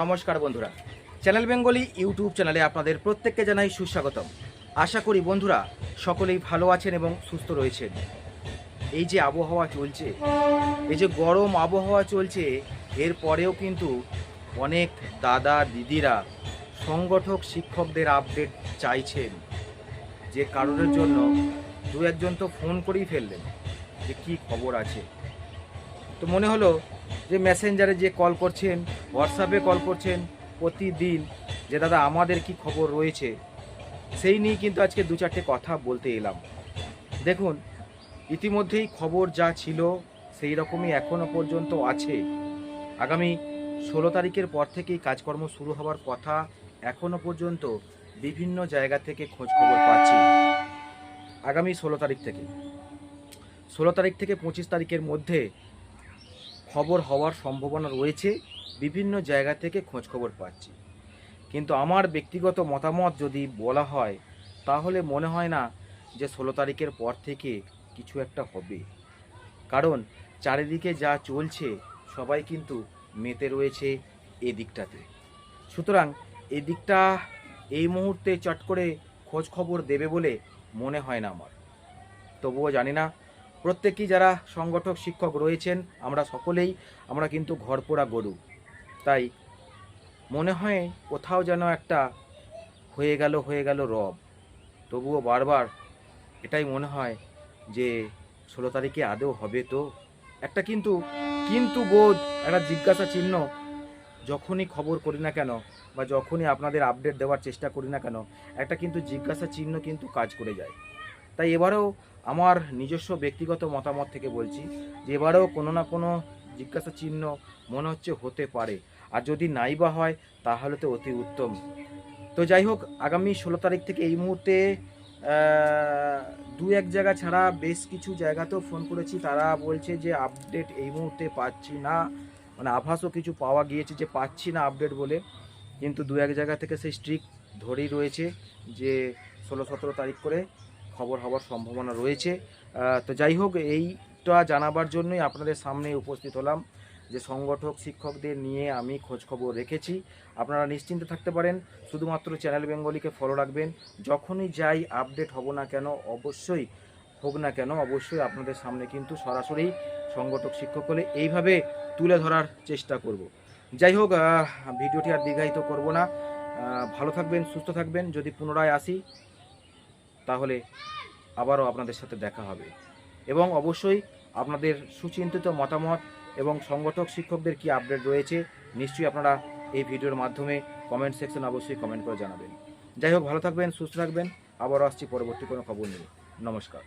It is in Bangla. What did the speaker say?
নমস্কার বন্ধুরা। চ্যানেল বেঙ্গলি ইউটিউব চ্যানেলে আপনাদের প্রত্যেককে জানাই সুস্বাগতম। আশা করি বন্ধুরা সকলেই ভালো আছেন এবং সুস্থ রয়েছেন। এই যে আবহাওয়া চলছে, এই যে গরম আবহাওয়া চলছে, এর পরেও কিন্তু অনেক দাদা দিদিরা সংগঠক শিক্ষকদের আপডেট চাইছেন। যে কারণের জন্য দু একজন তো ফোন করেই ফেললেন যে কি খবর আছে। তো মনে হলো যে মেসেঞ্জারে যে কল করছেন হোয়াটসঅ্যাপে কল করছেন প্রতিদিন, যে দাদা আমাদের কি খবর রয়েছে? সেই নিয়ে কিন্তু আজকে দু চারটে কথা বলতে এলাম। দেখুন, ইতিমধ্যেই খবর যা ছিল সেই রকমই এখনও পর্যন্ত আছে। আগামী ষোলো তারিখের পর থেকেই কাজকর্ম শুরু হওয়ার কথা এখনও পর্যন্ত বিভিন্ন জায়গা থেকে খোঁজ খবর পাচ্ছি। আগামী ষোলো তারিখ থেকে। ষোলো তারিখ থেকে পঁচিশ তারিখের মধ্যে খবর হওয়ার সম্ভাবনা রয়েছে, বিভিন্ন জায়গা থেকে খোঁজ খবর পাচ্ছি। কিন্তু আমার ব্যক্তিগত মতামত যদি বলা হয়, তাহলে মনে হয় না যে ষোলো তারিখের পর থেকে কিছু একটা হবে। কারণ চারিদিকে যা চলছে, সবাই কিন্তু মেতে রয়েছে এই দিকটাতে। সুতরাং এই দিকটা এই মুহূর্তে চট করে খোঁজ খবর দেবে বলে মনে হয় না আমার। তবুও জানি না প্রত্যেকেই যারা সংগঠক, শিক্ষক রয়েছেন, আমরা সকলেই, আমরা কিন্তু ঘরপোড়া গরু। তাই মনে হয় কোথাও যেন একটা হয়ে গেল হয়ে গেল রব। তবুও বারবার এটাই মনে হয় যে ষোলো তারিখে আদৌ হবে তো? একটা কিন্তু কিন্তু বোধ, একটা জিজ্ঞাসা চিহ্ন যখনই খবর করি না কেন বা যখনই আপনাদের আপডেট দেওয়ার চেষ্টা করি না কেন, একটা কিন্তু জিজ্ঞাসা চিহ্ন কিন্তু কাজ করে যায়। তাই এবারেও আমার নিজস্ব ব্যক্তিগত মতামত থেকে বলছি যে এবারেও কোনো না কোনো জিজ্ঞাসা চিহ্ন মনে হচ্ছে হতে পারে। আর যদি নাই বা হয়, তাহলে তো অতি উত্তম। তো যাই হোক, আগামী ষোলো তারিখ থেকে এই মুহূর্তে দু এক জায়গা ছাড়া বেশ কিছু জায়গাতেও ফোন করেছি। তারা বলছে যে আপডেট এই মুহূর্তে পাচ্ছি না। মানে আভাসও কিছু পাওয়া গিয়েছে যে পাচ্ছি না আপডেট বলে। কিন্তু দু এক জায়গা থেকে সেই স্ট্রিক ধরেই রয়েছে যে ষোলো সতেরো তারিখ করে খবর হওয়ার সম্ভাবনা রয়েছে। তো যাই হোক, এইটা জানাবার জন্যই আপনাদের সামনে উপস্থিত হলাম যে সংগঠক, শিক্ষকদের নিয়ে আমি খোঁজ খবর রেখেছি। আপনারা নিশ্চিন্তে থাকতে পারেন, শুধুমাত্র চ্যানেল বেঙ্গলিকে ফলো রাখবেন। যখনই যাই আপডেট হব না কেন, অবশ্যই হোক না কেন, অবশ্যই আপনাদের সামনে কিন্তু সরাসরি সংগঠক, শিক্ষক হলে এইভাবে তুলে ধরার চেষ্টা করব। যাই হোক ভিডিওটি আর দীর্ঘায়িত করব না। ভালো থাকবেন, সুস্থ থাকবেন। যদি পুনরায় আসি তাহলে আবারও আপনাদের সাথে দেখা হবে। এবং অবশ্যই আপনাদের সুচিন্তিত মতামত এবং সংগঠক শিক্ষকদের কি আপডেট রয়েছে, নিশ্চয়ই আপনারা এই ভিডিওর মাধ্যমে কমেন্ট সেকশন অবশ্যই কমেন্ট করে জানাবেন। যাই হোক, ভালো থাকবেন, সুস্থ থাকবেন। আবারও আসছি পরবর্তী কোনো খবর নিয়ে। নমস্কার।